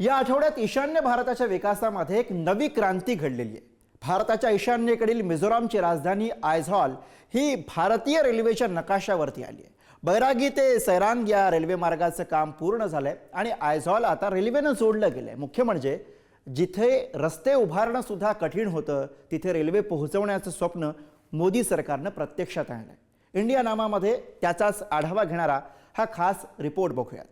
या आठवड्यात ईशान्य भारताच्या विकासामध्ये एक नवी क्रांती घडलेली आहे. भारताच्या ईशान्येकडील मिझोरामची राजधानी आयझॉल ही भारतीय रेल्वेच्या नकाशावरती आली आहे. बैरागी ते सैरांग या रेल्वे मार्गाचं काम पूर्ण झालंय आणि आयझॉल आता रेल्वेनं जोडलं गेलंय. मुख्य म्हणजे जिथे रस्ते उभारणं सुद्धा कठीण होतं तिथे रेल्वे पोहोचवण्याचं स्वप्न मोदी सरकारनं प्रत्यक्षात आणलंय. इंडिया नामामध्ये त्याचाच आढावा घेणारा हा खास रिपोर्ट बघूयात.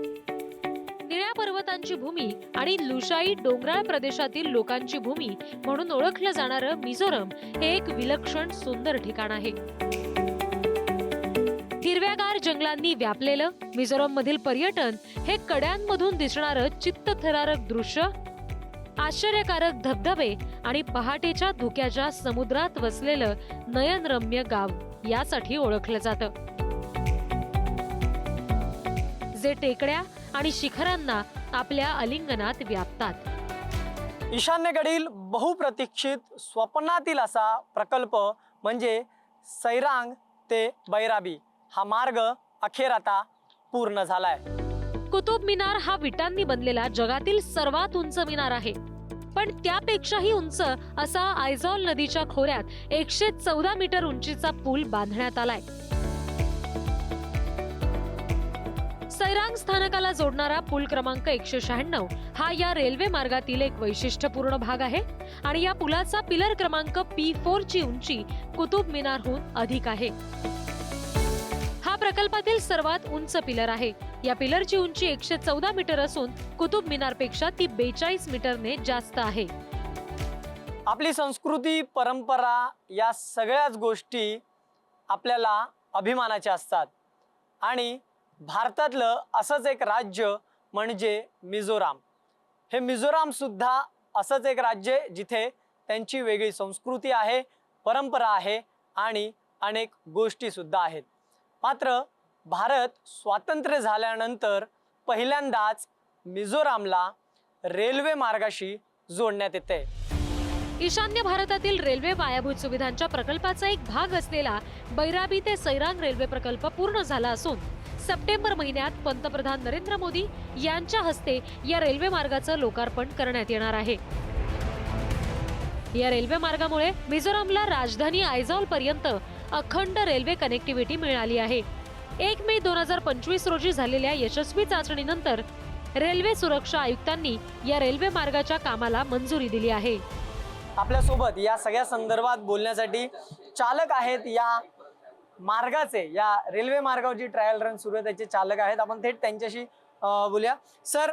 निळ्या पर्वतांची भूमी आणि लुशाई डोंगराळ प्रदेशातील लोकांची भूमी म्हणून ओळखलं जाणारं मिझोरम हे एक विलक्षण सुंदर ठिकाण आहे. हिरव्यागार जंगलांनी व्यापलेलं मिझोरम मधील पर्यटन हे कड्यांमधून दिसणारं चित्तथरारक दृश्य आश्चर्यकारक धबधबे आणि पहाटेच्या धुक्याच्या समुद्रात वसलेलं नयनरम्य गाव यासाठी ओळखलं जातं. जे टेकड्या आणि शिखरांना आपल्या अलिंगनात व्यापतात. ईशान्येकडील बहुप्रतीक्षित स्वप्नातील असा प्रकल्प म्हणजे सैरांग ते बैराबी हा मार्ग अखेर आता पूर्ण झालाय. कुतुब मिनार हा विटांनी बनलेला जगातील सर्वात उंच मिनार आहे. पण त्यापेक्षाही उंच असा आयझॉल नदीच्या खोऱ्यात एकशे चौदा मीटर उंचीचा पूल बांधण्यात आलाय. सैरांग स्थानकाला जोडणारा पूल क्रमांक एकशे शहाण्णव हा या रेल्वे मार्गातील एक वैशिष्ट्यपूर्ण भाग आहे आणि या पुलाचा पिलर क्रमांक पी फोर ची उंची कुतुब मिनारहून अधिक आहे. हा प्रकल्पातील सर्वात उंच पिलर आहे. या पिलरची उंची एकशे चौदा मीटर असून कुतुब मिनारपेक्षा ती बेचाळीस मीटरने जास्त आहे. आपली संस्कृती परंपरा या सगळ्याच गोष्टी आपल्याला अभिमानाच्या असतात. आणि भारतातलं असंच एक राज्य म्हणजे मिझोराम. हे मिझोरामसुद्धा असंच एक राज्य जिथे त्यांची वेगळी संस्कृती आहे परंपरा आहे आणि अनेक गोष्टीसुद्धा आहेत. मात्र भारत स्वातंत्र्य झाल्यानंतर पहिल्यांदाच मिझोरामला रेल्वे मार्गाशी जोडण्यात येते ईशान्य भारतातील रेल्वे पायाभूत सुविधांच्या प्रकल्पाचा एक भाग असलेला बैराबी ते सैरांग रेल्वे प्रकल्प पूर्ण झाला असून सप्टेंबर महिन्यात पंतप्रधान नरेंद्र मोदी यांच्या हस्ते या रेल्वे मार्गाचं लोकार्पण करण्यात येणार आहे. या रेल्वे मार्गामुळे मिझोरामला राजधानी आयझॉल पर्यंत अखंड रेल्वे कनेक्टिव्हिटी मिळाली आहे. एक मे दोन हजार पंचवीस रोजी झालेल्या यशस्वी चाचणीनंतर रेल्वे सुरक्षा आयुक्तांनी या रेल्वे मार्गाच्या कामाला मंजुरी दिली आहे. आपल्यासोबत या सगळ्या संदर्भात बोलण्यासाठी चालक आहेत या मार्गाचे या रेल्वे मार्गावर जी ट्रायल रन सुरू आहे त्याचे चालक आहेत. आपण थेट त्यांच्याशी बोलूया. सर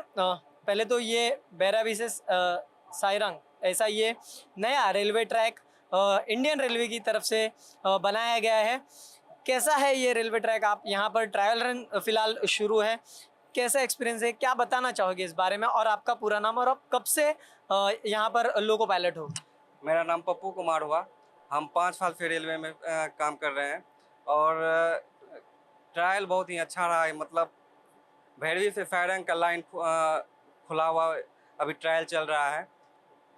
पहले तो ये बैराबी से ऐसा ये नया रेलवे ट्रैक इंडियन रेलवे की तरफ से बनाया गया है. कैसा है ये रेलवे ट्रैक? आप यहाँ पर ट्रायल रन फिलहाल शुरू है. कैसा एक्सपीरियंस है? क्या बताना चाहोगे इस बारे में? और आपका पूरा नाम और आप कब से यहाँ पर लोको पायलट हो। मेरा नाम पप्पू कुमार हुआ। हम पाँच साल से रेलवे में अ, काम कर रहे हैं और ट्रायल बहुत ही अच्छा रहा है। मतलब भैरवी से फैरंग का लाइन खुला हुआ अभी ट्रायल चल रहा है।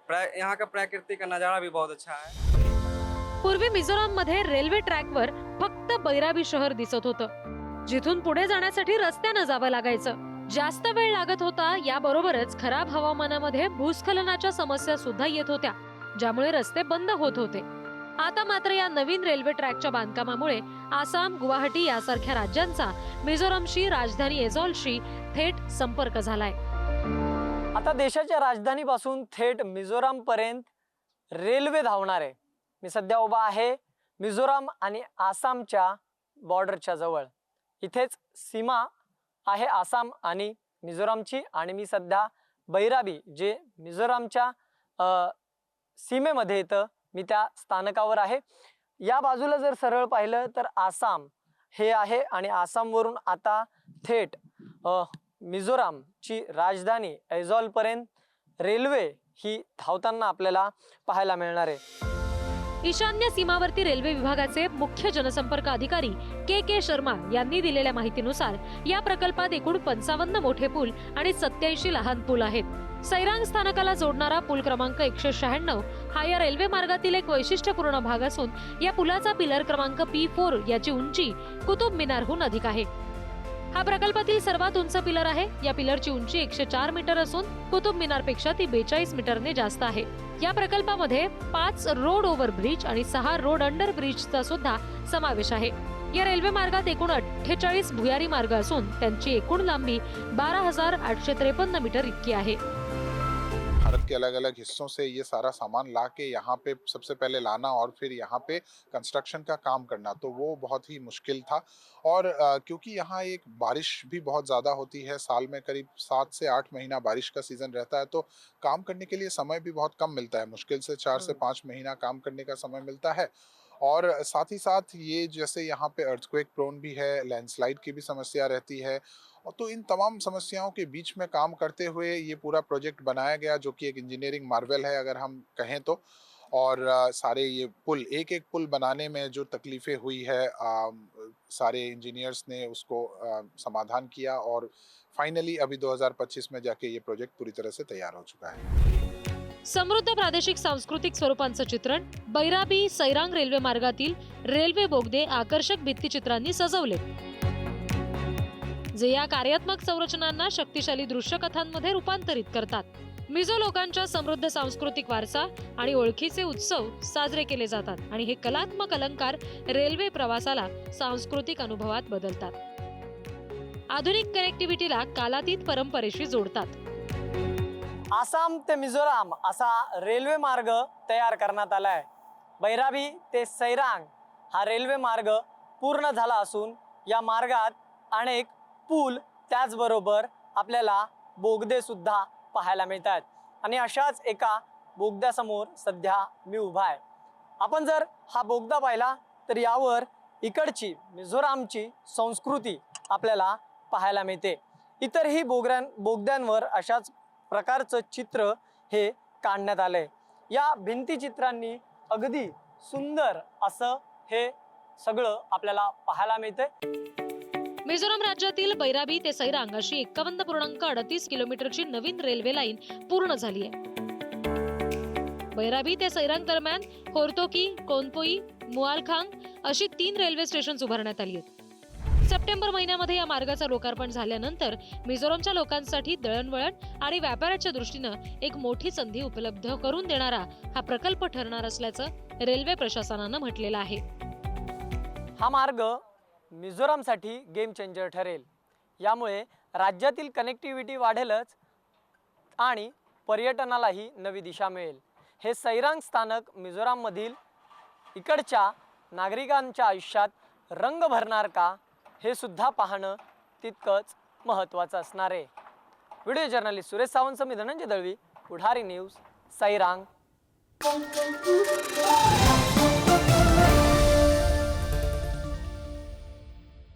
प्रा- यहाँ का प्रकृति का नज़ारा भी बहुत अच्छा है। पूर्वी मिझोराममध्ये रेल्वे ट्रॅकवर फक्त बैराबी शहर दिसत होतं. जिथून पुढे जाण्यासाठी रस्त्यानं जावं लागायचं. जास्त वेळ लागत होता याबरोबरच खराब हवामानामध्ये भूस्खलनाच्या समस्या सुद्धा येत होत्या ज्यामुळे रस्ते बंद होत होते. आता मात्र या नवीन रेल्वे ट्रॅकच्या बांधकामामुळे आसाम गुवाहाटी यासारख्या राज्यांचा मिझोरमशी राजधानी एझॉलशी थेट संपर्क झालाय. आता देशाच्या राजधानीपासून थेट मिझोराम पर्यंत रेल्वे धावणार आहे. मी सध्या उभा आहे मिझोराम आणि आसामच्या बॉर्डरच्या जवळ. इथेच सीमा आहे आसाम आणि मिझोरामची आणि मी सध्या बैराबी जे मिझोरामच्या सीमेमध्ये येतं मी त्या स्थानकावर आहे. या बाजूला जर सरळ पाहिलं तर आसाम हे आहे आणि आसामवरून आता थेट मिझोरामची राजधानी ऐझॉलपर्यंत रेल्वे ही धावताना आपल्याला पाहायला मिळणार आहे. ईशान्य सीमावर्ती रेल्वे विभागाचे मुख्य जनसंपर्क अधिकारी के के शर्मा यांनी दिलेल्या माहितीनुसार या प्रकल्पात एकूण पंचावन्न मोठे पूल आणि सत्याऐंशी लहान पूल आहेत. सैरांग स्थानकाला जोडणारा पूल क्रमांक एकशे शहाण्णव हा या रेल्वे मार्गातील एक वैशिष्ट्यपूर्ण भाग असून या पुलाचा पिलर क्रमांक पी फोर याची उंची कुतुब मिनारहून अधिक आहे. हा प्रकल्पातील सर्वात उंच पिलर आहे. या पिलरची उंची एकशे चार मीटर असून कुतुब मिनारपेक्षा ती बेचाळीस मीटरने जास्त आहे. या प्रकल्पामध्ये पाच रोड ओव्हर ब्रिज आणि सहा रोड अंडर ब्रिजचा सुद्धा समावेश आहे. या रेल्वे मार्गात एकूण अठ्ठेचाळीस भुयारी मार्ग असून त्यांची एकूण लांबी बारा हजार आठशे त्रेपन्न मीटर इतकी आहे. भारत के अलग अलग हिस्सों से ये सारा सामान ला के यहाँ पे सबसे पहले लाना और फिर यहाँ पे कंस्ट्रक्शन का काम करना तो वो बहुत ही मुश्किल था। और क्योंकि यहाँ एक बारिश भी बहुत ज़्यादा होती है साल में करीब सात से आठ महीना बारिश का सीज़न रहता है तो काम करने के लिए समय भी बहुत कम मिलता है। मुश्किल से चार से। पाँच महीना काम करने का समय मिलता है। और साथ ही साथ ये जैसे यहाँ पे अर्थक्वेक प्रोन भी है लैंडस्लाइड की भी समस्या रहती है और तो इन तमाम समस्याओं के बीच में काम करते हुए ये पूरा प्रोजेक्ट बनाया गया जो कि एक इंजीनियरिंग मार्वल है अगर हम कहें तो। और सारे ये पुल एक एक पुल बनाने में जो तकलीफ़ें हुई है अ, सारे इंजीनियर्स ने उसको अ, समाधान किया और फाइनली अभी 2025 में जाके ये प्रोजेक्ट पूरी तरह से तैयार हो चुका है। समृद्ध प्रादेशिक सांस्कृतिक स्वरूपांचं चित्रण बैराबी सैरांग रेल्वे मार्गातील रेल्वे बोगदे आकर्षक भित्तिचित्रांनी सजवले. जे या कार्यात्मक संरचनांना शक्तिशाली दृश्यकथांमध्ये रूपांतरित करतात. मिझो लोकांच्या समृद्ध सांस्कृतिक वारसा आणि ओळखीचे उत्सव साजरे केले जातात आणि हे कलात्मक अलंकार रेल्वे प्रवासाला सांस्कृतिक अनुभवात बदलतात. आधुनिक कनेक्टिव्हिटीला कालातीत परंपरेशी जोडतात. आसाम ते मिझोराम असा रेल्वे मार्ग तयार करण्यात आला आहे. बैराबी ते सैरांग हा रेल्वे मार्ग पूर्ण झाला असून या मार्गात अनेक पूल त्याचबरोबर आपल्याला बोगदेसुद्धा पाहायला मिळतात आणि अशाच एका बोगद्यासमोर सध्या मी उभा आहे. आपण जर हा बोगदा पाहिला तर यावर इकडची मिझोरामची संस्कृती आपल्याला पाहायला मिळते. इतरही बोगऱ्यां बोगद्यांवर अशाच प्रकारचं चित्र हे काढण्यात आलं आहे या भिंतीचित्रांनी अगदी सुंदर असं हे सगळं आपल्याला पाहायला मिळते मिझोराम राज्यातील बैराबी ते सैरांग अशी एकावन्न पूर्णांक अडतीस किलोमीटरची नवीन रेल्वे लाईन पूर्ण झाली आहे. बैराबी ते सैरांग दरम्यान होरतोकी कोनपोई मुआलखांग अशी तीन रेल्वे स्टेशन उभारण्यात आली आहेत. सप्टेंबर महिन्यामध्ये या मार्गाचं लोकार्पण झाल्यानंतर मिझोरामच्या लोकांसाठी दळणवळण आणि व्यापाराच्या दृष्टीनं एक मोठी संधी उपलब्ध करून देणारा हा प्रकल्प ठरणार असल्याचं रेल्वे प्रशासनानं म्हटलेलं आहे. हा मार्ग मिझोरामसाठी गेम चेंजर ठरेल. यामुळे राज्यातील कनेक्टिव्हिटी वाढेलच आणि पर्यटनालाही नवी दिशा मिळेल. हे सैरांग स्थानक मिझोराममधील इकडच्या नागरिकांच्या आयुष्यात रंग भरणार का हे सुद्धा पाहणं तितकंच महत्त्वाचं असणार आहे. व्हिडिओ जर्नलिस्ट सुरेश सावंत मी धनंजय दळवी पुढारी न्यूज सैरांग.